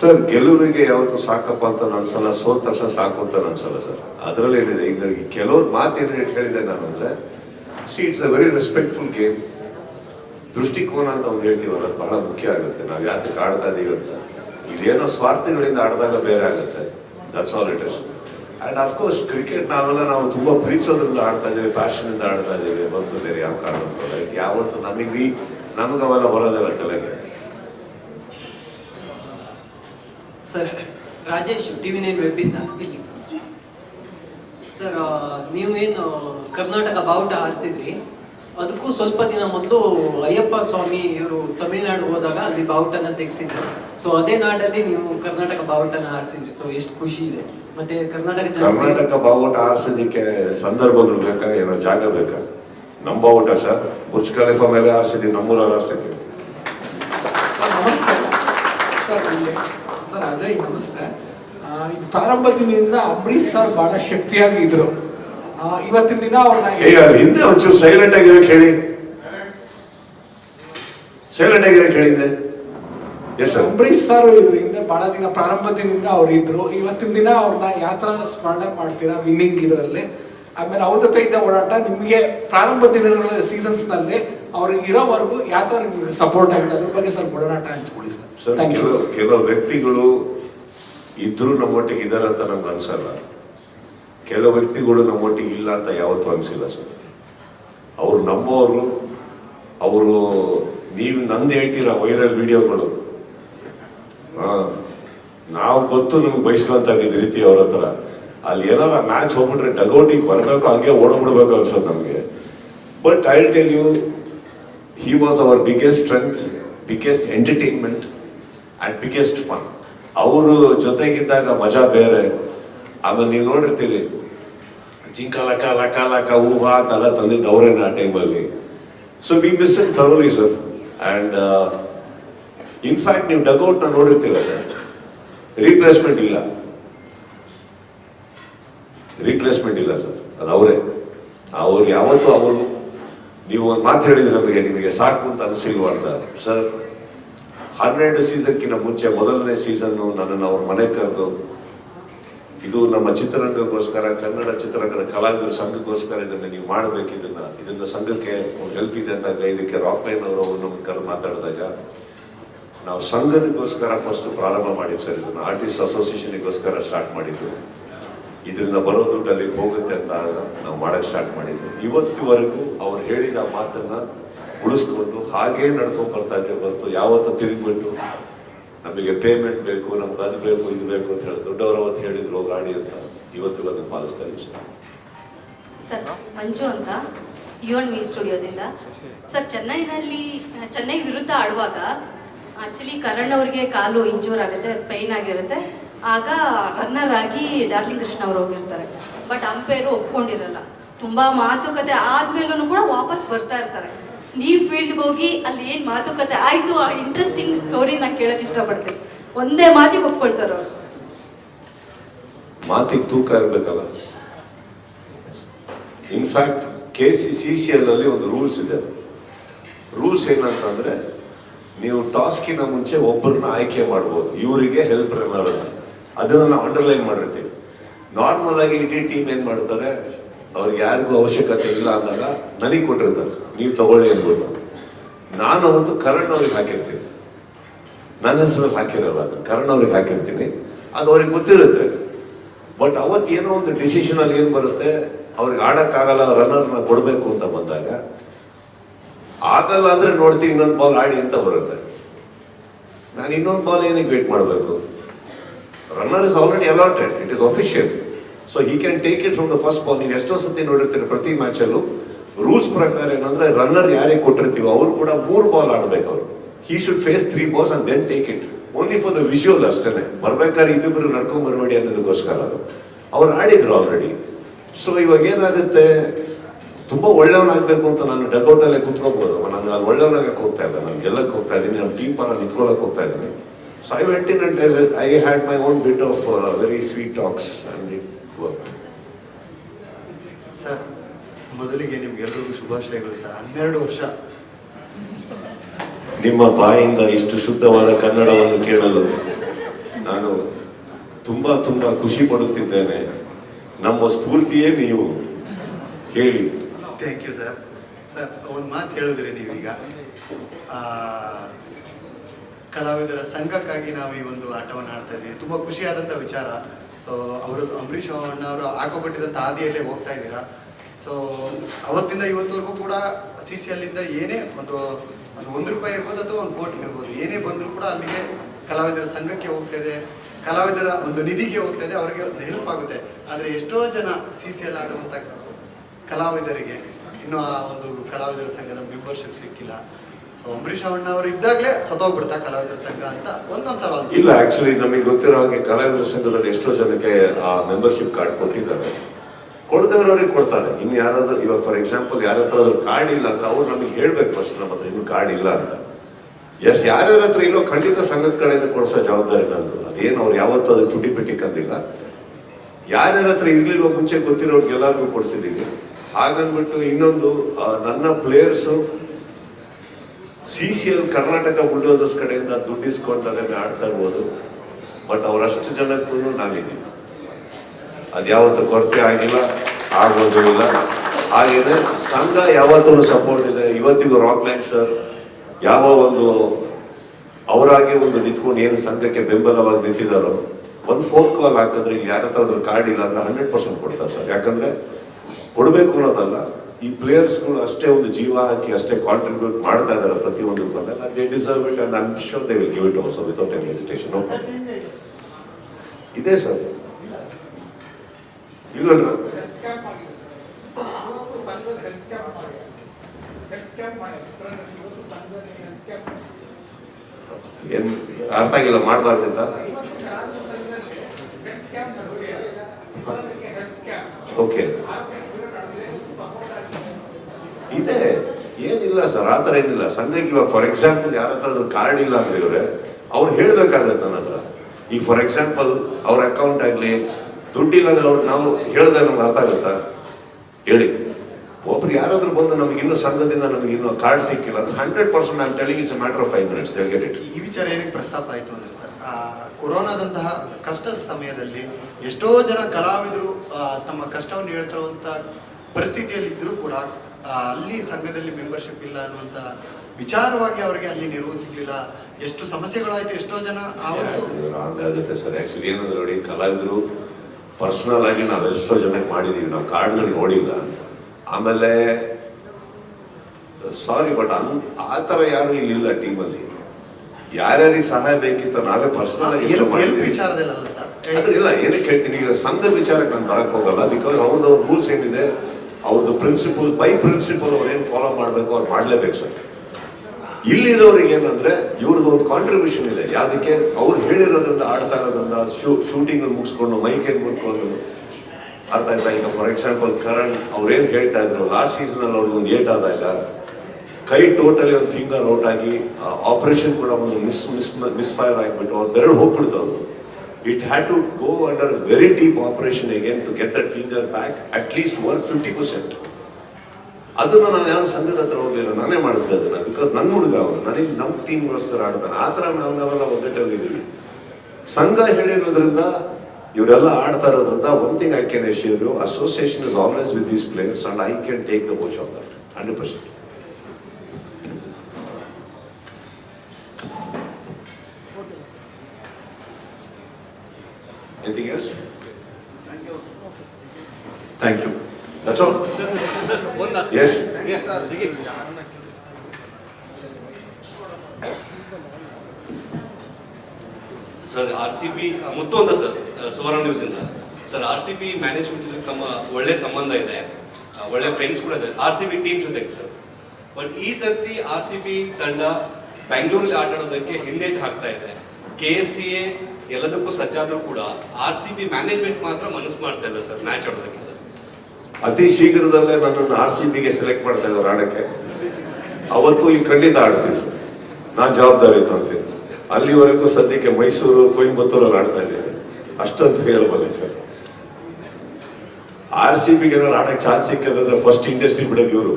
Sir, ಗೆಲುವಿಗೆ ಯಾವತ್ತು ಸಾಕಪ್ಪ ಅಂತ ಅನ್ಸಲ್ಲ ಸೋತ ತಕ್ಷಣ ಸಾಕು ಅಂತ ಅನ್ಸಲ್ಲ ಸರ್. ಅದರಲ್ಲಿ ಏನಿದೆ ಈಗ ಕೆಲವ್ರ ಮಾತು ಏನು ಹೇಳಿದೆ ನಾನು ಅಂದ್ರೆ see it's a very respectful game ದೃಷ್ಟಿಕೋನ ಅಂತ ಒಂದು ಹೇಳ್ತೀವಲ್ಲ ಬಹಳ ಮುಖ್ಯ ಆಗುತ್ತೆ. ನಾವು ಯಾತಕ್ಕೆ ಆಡ್ತಾ ಇದೀವಿ ಅಂತ. ಇಲ್ಲೇನೋ ಸ್ವಾರ್ಥಗಳಿಂದ ಆಡಿದಾಗ ಬೇರೆ ಆಗುತ್ತೆ. That's all it is and of course cricket ನಾವೆಲ್ಲ ನಾವು ತುಂಬಾ ಪ್ರೀತಿಸೋದ್ರಿಂದ ಆಡ್ತಾ ಇದೀವಿ ಪ್ಯಾಷನ್ ಇಂದ ಆಡ್ತಾ ಇದೀವಿ. ಬಂದು ಬೇರೆ ಯಾವ ಕಾರಣ ಯಾವತ್ತು ನಮಗೆ ನಮ್ಗೆ ಅವೆಲ್ಲ ಬರೋದಿಲ್ಲ ತಲೆಗೆ ಸರ್ ರಾಜೇಶ್ ಟಿವಿ ನೈನ್ ವೆಬ್ಬಿಂದ ಇಲ್ಲಿ ಸರ್ ನೀವೇನು ಕರ್ನಾಟಕ ಬಾವುಟ ಆರಿಸಿದ್ರಿ ಅದಕ್ಕೂ ಸ್ವಲ್ಪ ದಿನ ಮೊದಲು ಅಯ್ಯಪ್ಪ ಸ್ವಾಮಿ ಇವರು ತಮಿಳುನಾಡು ಹೋದಾಗ ಅಲ್ಲಿ ಬಾವುಟನ ತೆಗೆಸಿದ್ರು. ಸೊ ಅದೇ ನಾಡಲ್ಲಿ ನೀವು ಕರ್ನಾಟಕ ಬಾವುಟನ ಆರಿಸಿದ್ರಿ ಸೊ ಎಷ್ಟು ಖುಷಿ ಇದೆ. ಮತ್ತೆ ಕರ್ನಾಟಕ ಕರ್ನಾಟಕ ಬಾವುಟ ಆರಿಸೋದಿಕ್ಕೆ ಸಂದರ್ಭಗಳು ಬೇಕಾ? ಏನೋ ಜಾಗ ಬೇಕಾ? ನಮ್ಮ ಬಾವುಟ ಸರ್. ಬುರ್ಜ್ ಖಲೀಫಾ ಮೇಲೆ ಆರಿಸಿದ್ವಿ ನಮ್ಮೂರಲ್ಲಿ ಆರಿಸಿದ್ವಿ ಸರ್ ನಮಸ್ತೆ. ಸರ್ ಅಜಯ್ ನಮಸ್ತೆ ಆ, ಇದು ಪ್ರಾರಂಭ ದಿನದಿಂದ ಅಂಬರೀಶ್ ಸರ್ ಬಹಳ ಶಕ್ತಿಯಾಗಿ ಇದ್ರು ಇವತ್ತಿನ ದಿನ ಅವ್ರನ್ನ ಹಿಂದೆ ಒಂಚೂರು ಸೈಲೆಂಟ್ ಆಗಿರೋ ಹೇಳಿ. ಸೈಲೆಂಟ್ ಆಗಿರೋ ಹೇಳಿದ್ದೆ ಅಂಬರೀಶ್ ಸರ್ ಇದ್ರು ಹಿಂದೆ ಬಹಳ ದಿನ ಪ್ರಾರಂಭ ದಿನದಿಂದ ಅವ್ರು ಇದ್ರು. ಇವತ್ತಿನ ದಿನ ಅವ್ರನ್ನ ಯಾವ ತರ ಸ್ಮರಣೆ ಮಾಡ್ತೀರಾ ವಿನ್ನಿಂಗ್ ಇದರಲ್ಲಿ. ಆಮೇಲೆ ಅವ್ರ ಜೊತೆ ಇದ್ದ ಓಡಾಟ ನಿಮಗೆ ಪ್ರಾರಂಭ ದಿನಗಳ ಸೀಸನ್ಸ್ನಲ್ಲಿ ಅವ್ರಿಗೆ ಇರೋವರೆಗೂ ಯಾವ ತರ ನಿಮ್ಗೆ ಸಪೋರ್ಟ್ ಆಗಿದೆ ಅದ್ರ ಬಗ್ಗೆ ಸ್ವಲ್ಪ ಓಡಾಟ ಹಂಚ್ಕೊಡಿ ಸರ್ ಸರ್ ಕೆಲವು ಕೆಲವು ವ್ಯಕ್ತಿಗಳು ಇದ್ರು ನಮ್ಮೊಟ್ಟಿಗೆ ಇದ್ದಾರೆ ಅಂತ ನಮ್ಗೆ ಅನ್ಸಲ್ಲ. ಕೆಲವು ವ್ಯಕ್ತಿಗಳು ನಮ್ಮೊಟ್ಟಿಗೆ ಇಲ್ಲ ಅಂತ ಯಾವತ್ತೂ ಅನ್ಸಿಲ್ಲ ಸರ್. ಅವ್ರು ನಮ್ಮವರು ಅವರು ನೀವು ನಂದು ಹೇಳ್ತೀರಾ ವೈರಲ್ ವಿಡಿಯೋಗಳು ಹಾಂ. ನಾವು ಗೊತ್ತು ನಮ್ಗೆ ಬಯಸ್ಕೊಂತ ರೀತಿ ಅವ್ರ ಹತ್ರ. ಅಲ್ಲಿ ಏನಾರ ಮ್ಯಾಚ್ ಹೋಗ್ಬಿಟ್ರೆ ಡಗೌಟಿಗೆ ಬರಬೇಕು ಹಂಗೆ ಓಡೋಗ್ಬಿಡ್ಬೇಕು ಅನ್ಸೋದು ನಮಗೆ. But I tell you he was our biggest strength biggest entertainment, and biggest fun ಅವರು ಜೊತೆಗಿದ್ದಾಗ ಮಜಾ ಬೇರೆ. ಆಮೇಲೆ ನೀವು ನೋಡಿರ್ತೀರಿ ಜಿಂಕ ಲಕ ಲಕ ಲಕ ಹೂವ ಅಂತೆಲ್ಲ ತಂದಿದ್ದು ಅವರೇನ ಆ ಟೈಮಲ್ಲಿ so we miss in thoroughly sir and in fact ನೀವು ಡಗೌಟ್ನ ನೋಡಿರ್ತೀರ ರೀಪ್ಲೇಸ್ಮೆಂಟ್ ಇಲ್ಲ. ರೀಪ್ಲೇಸ್ಮೆಂಟ್ ಇಲ್ಲ ಸರ್ ಅದು ಅವರೇ. ಅವ್ರು ಯಾವತ್ತೂ ಅವರು, ನೀವು ಒಂದು ಮಾತು ಹೇಳಿದ್ರೆ ನಮಗೆ ನಿಮಗೆ ಸಾಕು ಅಂತ ಅನಿಸಿಲ್ವ ಅಂತ. ಸರ್ ಹನ್ನೆರಡು ಸೀಸನ್ಕಿಂತ ಮುಂಚೆ ಮೊದಲನೇ ಸೀಸನ್ ನನ್ನನ್ನು ಅವ್ರ ಮನೆ ಕರೆದು, ಇದು ನಮ್ಮ ಚಿತ್ರರಂಗಕ್ಕೋಸ್ಕರ, ಕನ್ನಡ ಚಿತ್ರರಂಗದ ಕಲಾವಿದರ ಸಂಘಕ್ಕೋಸ್ಕರ ಇದನ್ನ ನೀವು ಮಾಡಬೇಕು. ಇದನ್ನ ಇದನ್ನ ಸಂಘಕ್ಕೆ ಹೆಲ್ಪ್ ಇದೆ ಅಂತ ಇದಕ್ಕೆ ರಾಕ್ಲೈನ್ ಅವರು ನಮ್ಮ ಕರೆದು ಮಾತಾಡಿದಾಗ, ನಾವು ಸಂಘದಕ್ಕೋಸ್ಕರ ಫಸ್ಟ್ ಪ್ರಾರಂಭ ಮಾಡಿದ್ದು ಸರ್, ಇದನ್ನ ಆರ್ಟಿಸ್ಟ್ ಅಸೋಸಿಯೇಷನ್ಗೋಸ್ಕರ ಸ್ಟಾರ್ಟ್ ಮಾಡಿದ್ದು. ಇದರಿಂದ ಬರೋ ದುಡ್ಡಲ್ಲಿ ಹೋಗುತ್ತೆ ಅಂತ ನಾವು ಮಾಡಕ್ ಸ್ಟಾರ್ಟ್ ಮಾಡಿದ್ವಿ. ಇವತ್ತಿವರೆಗೂ ಅವ್ರು ಹೇಳಿದ ಮಾತನ್ನ ಉಳಿಸ್ಕೊಂಡು ಹಾಗೇ ನಡ್ಕೊಂಡ್ ಬರ್ತಾ ಇದ್ದೇವೆ ಬರ್ತು ಯಾವತ್ತೂ ತಿರುಗ್ಬಿಟ್ಟು ನಮಗೆ ಪೇಮೆಂಟ್ ಬೇಕು, ನಮ್ಗೆ ಅದು ಬೇಕು, ಇದು ಬೇಕು ಅಂತ ಹೇಳಿ ದೊಡ್ಡವರು ಅವತ್ತು ಹೇಳಿದ್ರು ಗಾಡಿ ಅಂತ. ಇವತ್ತು ಅದನ್ನು ಪಾಲಿಸ್ತಾ ಇದ್ದೀವಿ ಸರ್. ಮಂಜು ಅಂತ ಯು ಅಂಡ್ ಮೀ ಸ್ಟುಡಿಯೋದಿಂದ. ಸರ್, ಚೆನ್ನೈನಲ್ಲಿ, ಚೆನ್ನೈ ವಿರುದ್ಧ ಆಡುವಾಗ ಆಕ್ಚುಲಿ ಕರಣ್ ಅವ್ರಿಗೆ ಕಾಲು ಇಂಜೂರ್ ಆಗುತ್ತೆ ಪೈನ್ ಆಗಿರುತ್ತೆ. ಆಗ ರನ್ನರ್ ಆಗಿ ಡಾರ್ಲಿಂಗ್ ಕೃಷ್ಣ ಅವರು ಹೋಗಿರ್ತಾರೆ. ಬಟ್ ಅಂಪೈರು ಒಪ್ಕೊಂಡಿರಲ್ಲ. ತುಂಬಾ ಮಾತುಕತೆ ಆದ್ಮೇಲೂ ಕೂಡ ವಾಪಸ್ ಬರ್ತಾ ಇರ್ತಾರೆ. ನೀವು ಫೀಲ್ಡ್ಗೆ ಹೋಗಿ ಅಲ್ಲಿ ಏನ್ ಮಾತುಕತೆ ಆಯ್ತು, ಆ ಇಂಟ್ರೆಸ್ಟಿಂಗ್ ಸ್ಟೋರಿ ನಾ ಕೇಳಕ್ ಇಷ್ಟಪಡ್ತೀನಿ. ಒಂದೇ ಮಾತಿಗೆ ಒಪ್ಕೊಳ್ತಾರೆ ಅವರು. ಮಾತಿಗೆ ತೂಕ ಇರ್ಬೇಕಲ್ಲ. In fact K C C C L ಅಲ್ಲಿ ಒಂದು ರೂಲ್ಸ್ ಇದೆ ರೂಲ್ಸ್ ಏನಂತಂದ್ರೆ, ನೀವು ಟಾಸ್ಕಿನ ಮುಂಚೆ ಒಬ್ಬರನ್ನ ಆಯ್ಕೆ ಮಾಡ್ಬೋದು. ಇವರಿಗೆ ಹೆಲ್ಪ್ ರನ್ನರ್ ಅದನ್ನ ನಾವು ಅಂಡರ್ಲೈನ್ ಮಾಡಿರ್ತೀವಿ. ನಾರ್ಮಲ್ ಆಗಿ ಇಡೀ ಟೀಮ್ ಏನ್ ಮಾಡ್ತಾರೆ, ಅವ್ರಿಗೆ ಯಾರಿಗೂ ಅವಶ್ಯಕತೆ ಇಲ್ಲ ಅಂದಾಗ ನನಗೆ ಕೊಟ್ಟಿರ್ತಾರೆ, ನೀವು ತಗೊಳ್ಳಿ ಅನ್ಬೋದು ನಾನು ಅವತ್ತು ಕರಣ್ ಅವ್ರಿಗೆ ಹಾಕಿರ್ತೀನಿ. ನನ್ನ ಹೆಸರು ಹಾಕಿರಲ್ಲ ಅದು, ಕರಣ್ ಅವ್ರಿಗೆ ಹಾಕಿರ್ತೀನಿ. ಅದು ಅವ್ರಿಗೆ ಗೊತ್ತಿರುತ್ತೆ. ಬಟ್ ಅವತ್ತು ಏನೋ ಒಂದು ಡಿಸಿಷನ್ ಅಲ್ಲಿ ಏನು ಬರುತ್ತೆ, ಅವ್ರಿಗೆ ಆಡಕ್ಕಾಗಲ್ಲ ರನ್ನರ್ನ ಕೊಡಬೇಕು ಅಂತ ಬಂದಾಗ, ಆಗಲ್ಲ ಅಂದ್ರೆ ನೋಡ್ತೀನಿ ಇನ್ನೊಂದು ಬಾಲ್ ಆಡಿ ಅಂತ ಬರುತ್ತೆ. ನಾನು ಇನ್ನೊಂದು ಬಾಲ್ ಏನಕ್ಕೆ ವೇಟ್ ಮಾಡಬೇಕು? Runner is already allotted it is official so he can take it from the first ball ನೀವು ಎಷ್ಟೋ ಸತಿ ನೋಡಿರ್ತೀರಿ ಪ್ರತಿ ಮ್ಯಾಚಲ್ಲೂ ರೂಲ್ಸ್ ಪ್ರಕಾರ ಏನಂದ್ರೆ ರನ್ನರ್ ಯಾರಿಗೆ ಕೊಟ್ಟಿರ್ತೀವೋ ಅವರು ಕೂಡ ಮೂರು ಬಾಲ್ ಆಡ್ಬೇಕು ಅವರು. He should face three balls and then take it only for the visual ಅಷ್ಟೇ ಬರ್ಬೇಕಾದ್ರೆ ಇನ್ನಿಬ್ರು ನಡ್ಕೊಂಡ್ ಬರಬೇಡಿ ಅನ್ನೋದಕ್ಕೋಸ್ಕರ ಅದು. ಅವ್ರು ಆಡಿದ್ರು ಆಲ್ರೆಡಿ ಸೊ ಇವಾಗ ಏನಾಗುತ್ತೆ? ತುಂಬಾ ಒಳ್ಳೆಯವನಾಗಬೇಕು ಅಂತ ನಾನು ಡಗೌಟ್ ಅಲ್ಲೇ ನಾನು ಅಲ್ಲಿ ಒಳ್ಳೆಯವನಾಗಕ್ಕೆ ಹೋಗ್ತಾ ಇಲ್ಲ. ನಾನು ಗೆಲ್ಲಕ್ಕೆ ಹೋಗ್ತಾ ಇದ್ದೀನಿ. ನಮ್ಮ ಟೀಮ್ ಪರ ನಿಂತ್ಕೊಳ್ಳೋಕೆ ಹೋಗ್ತಾ ಇದ್ದೀನಿ. So went in and I I had my own bit of very sweet talks and it worked. Sir ಮೊದಲಿಗೆ ನಿಮ್ಗೆಲ್ರಿಗೂ ಶುಭಾಶಯಗಳು ಸರ್ ಹನ್ನೆರಡು ವರ್ಷ. ನಿಮ್ಮ ಬಾಯಿಂದ ಇಷ್ಟು ಶುದ್ಧವಾದ ಕನ್ನಡವನ್ನು ಕೇಳಲು ತುಂಬಾ ತುಂಬಾ ಖುಷಿ ಪಡುತ್ತಿದ್ದೇನೆ. ನಮ್ಮ ಸ್ಫೂರ್ತಿಯೇ ನೀವು. ಹೇಳಿ. ಥ್ಯಾಂಕ್ ಯು ಸರ್ ಸರ್ ಒಂದು ಮಾತು ಹೇಳಿದ್ರಿ ನೀವೀಗ. ಕಲಾವಿದರ ಸಂಘಕ್ಕಾಗಿ ನಾವು ಈ ಒಂದು ಆಟವನ್ನು ಆಡ್ತಾ ಇದ್ದೀವಿ. ತುಂಬ ಖುಷಿಯಾದಂಥ ವಿಚಾರ. ಸೊ ಅವರು ಅಂಬರೀಷ್ ಅಣ್ಣ ಅವರು ಹಾಕೋಬಿಟ್ಟಿದಂಥ ಹಾದಿಯಲ್ಲೇ ಹೋಗ್ತಾ ಇದ್ದೀರಾ. ಸೊ ಅವತ್ತಿಂದ ಇವತ್ತುವರೆಗೂ ಕೂಡ ಸಿ ಸಿ ಎಲ್ಲಿಂದ ಏನೇ ಒಂದು ಅದು ಒಂದು ರೂಪಾಯಿ ಇರ್ಬೋದು ಅಥವಾ ಒಂದು ಕೋಟಿ ಇರ್ಬೋದು, ಏನೇ ಬಂದರೂ ಕೂಡ ಅಲ್ಲಿಗೆ ಕಲಾವಿದರ ಸಂಘಕ್ಕೆ ಹೋಗ್ತಾ ಇದೆ. ಕಲಾವಿದರ ಒಂದು ನಿಧಿಗೆ ಹೋಗ್ತಾ ಇದೆ. ಅವರಿಗೆ ಒಂದು ಹೆಲ್ಪ್ ಆಗುತ್ತೆ. ಆದರೆ ಎಷ್ಟೋ ಜನ ಸಿ ಸಿ ಎಲ್ ಆಡುವಂಥ ಕಲಾವಿದರಿಗೆ ಇನ್ನೂ ಆ ಒಂದು ಕಲಾವಿದರ ಸಂಘದ ಮೆಂಬರ್ಶಿಪ್ ಸಿಕ್ಕಿಲ್ಲ. ಅಂಬರೀಷ್ ಇದ್ದಾಗಲೇ ಸತೋಗ್ಬಿಡ್ತಾ ಕಲಾವಿದರ ಸಂಘ ಅಂತ ಒಂದೊಂದು. ಇಲ್ಲ ಆಕ್ಚುಲಿ ನಮಗೆ ಗೊತ್ತಿರೋ ಹಾಗೆ ಕಲಾವಿದರ ಸಂಘದಲ್ಲಿ ಎಷ್ಟೋ ಜನಕ್ಕೆ ಆ ಮೆಂಬರ್ಶಿಪ್ ಕಾರ್ಡ್ ಕೊಟ್ಟಿದ್ದಾರೆ. ಕೊಡದವ್ರವ್ರಿಗೆ ಕೊಡ್ತಾರೆ. ಇನ್ನು ಯಾರಾದ್ರೂ, ಇವಾಗ ಫಾರ್ ಎಕ್ಸಾಂಪಲ್ ಯಾರ ಹತ್ರ ಅದ್ರ ಕಾರ್ಡ್ ಇಲ್ಲ ಅಂದ್ರೆ ಅವ್ರು ನಮಗೆ ಹೇಳ್ಬೇಕು ಫಸ್ಟ್ ನಮ್ಮ ಹತ್ರ ಇನ್ನು ಕಾರ್ಡ್ ಇಲ್ಲ ಅಂತ. ಎಷ್ಟು ಯಾರ್ಯಾರ ಹತ್ರ ಇಲ್ಲೋ ಖಂಡಿತ ಸಂಘದ ಕಡೆಯಿಂದ ಕೊಡಿಸೋ ಜವಾಬ್ದಾರಿ ನಂದು ಅದೇನು ಅವ್ರು ಯಾವತ್ತೂ ಅದಕ್ಕೆ ತುಟಿ ಪೆಟ್ಟಿ ಕಂದಿಲ್ಲ. ಯಾರ್ಯಾರ ಹತ್ರ ಇರ್ಲಿಲ್ವೋ ಮುಂಚೆ ಗೊತ್ತಿರೋರ್ಗೆಲ್ಲರಿಗೂ ಕೊಡಿಸಿದೀವಿ. ಹಾಗನ್ಬಿಟ್ಟು ಇನ್ನೊಂದು ನನ್ನ players C C L Karnataka bulldozers ಕಡೆಯಿಂದ ದುಡ್ಡು ಇಸ್ಕೊಂತಾರೆ ಆಡ್ತಾ ಇರ್ಬೋದು. ಬಟ್ ಅವರಷ್ಟು ಜನಕ್ಕೂ ನಾನಿದ್ದೀನಿ ಅದ್ಯಾವತ್ತೂ ಕೊರತೆ ಆಗಿಲ್ಲ, ಆಗೋದು ಇಲ್ಲ. ಹಾಗೇನೆ ಸಂಘ ಯಾವತ್ತೂ ಸಪೋರ್ಟ್ ಇದೆ. ಇವತ್ತಿಗೂ ರಾಕ್ ಲೈನ್ ಸರ್ ಯಾವ ಒಂದು ಅವರಾಗೆ ಒಂದು ನಿಂತ್ಕೊಂಡು ಏನು ಸಂಘಕ್ಕೆ ಬೆಂಬಲವಾಗಿ ನಿಂತಿದ್ದಾರೋ, ಒಂದು ಫೋನ್ ಕಾಲ್ ಹಾಕಿದ್ರೆ ಇಲ್ಲಿ ಯಾರ ಹತ್ರ ಅದ್ರ ಕಾರ್ಡ್ ಇಲ್ಲ ಅಂದ್ರೆ ಹಂಡ್ರೆಡ್ ಪರ್ಸೆಂಟ್ ಕೊಡ್ತಾರೆ ಸರ್ ಯಾಕಂದ್ರೆ ಕೊಡಬೇಕು ಅನ್ನೋದಲ್ಲ ಈ ಪ್ಲೇಯರ್ಸ್ಗಳು ಅಷ್ಟೇ ಒಂದು ಜೀವ ಹಾಕಿ ಅಷ್ಟೇ ಕಾಂಟ್ರಿಬ್ಯೂಟ್ ಮಾಡ್ತಾ ಇದ್ದಾರೆ ಪ್ರತಿಯೊಂದು ಬಂದಾಗ they deserve it and I'm sure they will give it also without any hesitation ಇದೆ ಸರ್ ಇಲ್ಲ ಏನ್ ಅರ್ಥ ಆಗಿಲ್ಲ ಮಾಡಬಾರ್ದಂತ ಓಕೆ ಇದೆ. ಏನಿಲ್ಲ ಸರ್, ಆ ಥರ ಏನಿಲ್ಲ. ಸಂಘಕ್ಕೆ ಇವಾಗ ಫಾರ್ ಎಕ್ಸಾಂಪಲ್ ಯಾರ ಹತ್ರ ಕಾರ್ಡ್ ಇಲ್ಲ ಅಂದ್ರೆ ಇವ್ರೆ, ಅವ್ರು ಹೇಳ್ಬೇಕಾಗತ್ತೆ ನನ್ನ ಹತ್ರ. ಈಗ ಫಾರ್ ಎಕ್ಸಾಂಪಲ್ ಅವ್ರ ಅಕೌಂಟ್ ಆಗಲಿ, ದುಡ್ಡಿಲ್ಲ ಅಂದ್ರೆ ಅವ್ರು ನಾವು ಹೇಳ್ದೆ ನಮ್ಗೆ ಅರ್ಥ ಆಗುತ್ತಾ? ಹೇಳಿ. ಒಬ್ರು ಯಾರಾದ್ರೂ ಬಂದು ನಮಗೆ ಇನ್ನೂ ಸಂಘದಿಂದ ನಮಗೆ ಇನ್ನೂ ಕಾರ್ಡ್ ಸಿಕ್ಕಿಲ್ಲ ಅಂದ್ರೆ ಹಂಡ್ರೆಡ್ ಪರ್ಸೆಂಟ್ ನಾನು telling it's matter of five minutes ಈ ವಿಚಾರ ಏನಕ್ಕೆ ಪ್ರಸ್ತಾಪ ಆಯ್ತು ಅಂದ್ರೆ ಸರ್ ಕೊರೋನಾದಂತಹ ಕಷ್ಟದ ಸಮಯದಲ್ಲಿ ಎಷ್ಟೋ ಜನ ಕಲಾವಿದರು ತಮ್ಮ ಕಷ್ಟವನ್ನು ಹೇಳ್ತಿರುವಂತ ಪರಿಸ್ಥಿತಿಯಲ್ಲಿದ್ದರೂ ಕೂಡ ಅಲ್ಲಿ ಸಂಘದಲ್ಲಿ ಮೆಂಬರ್ಶಿಪ್ ಇಲ್ಲ ಅನ್ನುವಂತ ವಿಚಾರವಾಗಿ ಅವರಿಗೆ ಅಲ್ಲಿ ನೆರವು ಸಿಗ್ಲಿಲ್ಲ. ಎಷ್ಟು ಸಮಸ್ಯೆಗಳಾಯ್ತು ಎಷ್ಟೋ ಜನ ಆವತ್ತು ಹಂಗಾಗುತ್ತೆ ಸರ್? ಆಕ್ಚುಲಿ ಏನಂದ್ರೆ ನೋಡಿ ಕಲಾವಿದರು ಪರ್ಸನಲ್ ಆಗಿ ನಾವು ಎಷ್ಟೋ ಜನಕ್ಕೆ ಮಾಡಿದೀವಿ. ನಾವು ಕಾರ್ಡ್ನಲ್ಲಿ ನೋಡಿಲ್ಲ. ಆಮೇಲೆ ಸಾರಿ ಬಟ್ ಅನ್ ಆ ಥರ ಯಾರು ಇಲ್ಲಿಲ್ಲ ಟೀಮಲ್ಲಿ. ಯಾರ್ಯಾರಿಗೆ ಸಹಾಯ ಬೇಕಿತ್ತು ನಾವೇ ಪರ್ಸನಲ್ ಆಗಿ ಇಲ್ಲ ಏನಕ್ಕೆ ಹೇಳ್ತೀನಿ? ಈಗ ಸಂಘದ ವಿಚಾರಕ್ಕೆ ನಾನು ಬರಕ್ ಹೋಗಲ್ಲ. ಬಿಕಾಸ್ ಅವ್ರದ್ದು ರೂಲ್ಸ್ ಏನಿದೆ? ಅವ್ರದ್ದು ಪ್ರಿನ್ಸಿಪಲ್ ಬೈ ಪ್ರಿನ್ಸಿಪಲ್ ಅವ್ರು ಏನು ಫಾಲೋ ಮಾಡಬೇಕು, ಅವ್ರು ಮಾಡಲೇಬೇಕು ಸರ್. ಇಲ್ಲಿರೋರಿಗೆ ಏನಂದ್ರೆ ಇವ್ರದ್ದು ಒಂದು ಕಾಂಟ್ರಿಬ್ಯೂಷನ್ ಇದೆ. ಯಾವುದಕ್ಕೆ? ಅವ್ರು ಹೇಳಿರೋದ್ರಿಂದ ಆಡ್ತಾ ಇರೋದ್ರಿಂದ ಶೂ ಶೂಟಿಂಗ್ ಮುಗಿಸ್ಕೊಂಡು ಮೈಕೆ ಮುಟ್ಕೊಂಡು. ಅರ್ಥ ಆಯ್ತಾ? ಈಗ ಫಾರ್ ಎಕ್ಸಾಂಪಲ್ ಕರಣ್ ಅವ್ರೇನು ಹೇಳ್ತಾ ಇದ್ರು ಲಾಸ್ಟ್ ಸೀಸನ್ ಅಲ್ಲಿ ಅವ್ರಿಗೆ ಒಂದು ಏಟ್ ಆದಾಗ, ಕೈ ಟೋಟಲಿ ಒಂದು ಫಿಂಗರ್ ಔಟ್ ಆಗಿ ಆಪರೇಷನ್ ಕೂಡ ಒಂದು ಮಿಸ್ ಮಿಸ್ ಮಿಸ್ಫೈರ್ ಆಗಿಬಿಟ್ಟು ಅವ್ರು ಬೆರಳು ಹೋಗ್ಬಿಡ್ತು ಅವ್ರು it had to go under very deep operation again to get that finger back at least work fifty percent ಅದನ್ನು ನಾನು ಯಾರು ಸಂಘದ ಹತ್ರ ಹೋಗ್ಲಿಲ್ಲ, ನಾನೇ ಮಾಡಿಸ್ದೆ ಅದನ್ನ ಬಿಕಾಸ್ ನನ್ನ ಹುಡುಗ ಅವನು, ನನಗೆ ನಮ್ಮ ಟೀಮ್ ಮಾಡಿಸ್ತಾರೆ ಆಡ್ತಾನೆ. ಆ ಥರ ನಾವು ನಾವೆಲ್ಲ ಒಗ್ಗಟ್ಟಲ್ಲಿ ಇದೀವಿ ಸಂಘ ಹೇಳಿರೋದ್ರಿಂದ ಇವರೆಲ್ಲ ಆಡ್ತಾ ಇರೋದ್ರಿಂದ one thing I can assure you association is always with these players and I can take the coach of that hundred percent sir R C B Muttu ಅಂತ ಸರ್ ಸುವರ್ಣ ನ್ಯೂಸ್ ಇಂದ. Sir R C B management ತಮ್ಮ ಒಳ್ಳೆ ಸಂಬಂಧ ಇದೆ. ಒಳ್ಳೆ friends ಕೂಡ ಇದೆ R C B team ಜೊತೆಗೆ ಸರ್. ಬಟ್ ಈ ಸರ್ತಿ ಆರ್ ಸಿ ಬಿ ತಂಡ ಬೆಂಗಳೂರಲ್ಲಿ ಆಟ ಆಡೋದಕ್ಕೆ ಹಾಕ್ತಾ ಇದೆ. ಕೆ ಎಸ್ ಸಿ ಎ ಎಲ್ಲದಕ್ಕೂ ಸಜ್ಜಾದರೂ ಕೂಡ ಆರ್ ಸಿ ಬಿ ಮ್ಯಾನೇಜ್ಮೆಂಟ್ ಮಾತ್ರ ಮನಸ್ಸು ಮಾಡ್ತಾ ಇಲ್ಲ ಸರ್ ಮ್ಯಾಚ್ ಆಡೋದಕ್ಕೆ ಸರ್. ಅತಿ ಶೀಘ್ರದಲ್ಲೇ ನನ್ನನ್ನು ಆರ್ ಸಿ ಬಿಗೆ ಸೆಲೆಕ್ಟ್ ಮಾಡ್ತಾ ಇದ್ದಾರೆ ಆಡಕ್ಕೆ. ಅವತ್ತು ಇಲ್ಲಿ ಖಂಡಿತ ಆಡ್ತೀವಿ ನಾನು ಜವಾಬ್ದಾರಿ ತಗೊಂತೀನಿ. ಅಲ್ಲಿವರೆಗೂ ಸದ್ಯಕ್ಕೆ ಮೈಸೂರು, ಕೊಯಂಬತ್ತೂರು ಆಡ್ತಾ ಇದ್ದೇವೆ ಅಷ್ಟಂತ fail sir. R C B ಏನಾದ್ರು ಆಡಕ್ಕೆ ಚಾನ್ಸ್ ಸಿಕ್ಕಂದ್ರೆ ಫಸ್ಟ್ ಇಂಡಸ್ಟ್ರಿ ಬಿಡೋದು ಇವರು.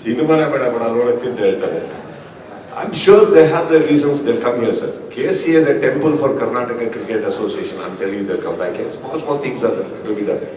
ಸಿನಿಮಾನೇ ಬೇಡ ಬೇಡ ನೋಡಕ್ಕೆ ಅಂತ ಹೇಳ್ತಾರೆ. I'm sure they have the reasons they come here sir K C S A temple for Karnataka cricket association ಅಂತ ಹೇಳಿ they come back small small things ಅದ ಇದ್ದಾರೆ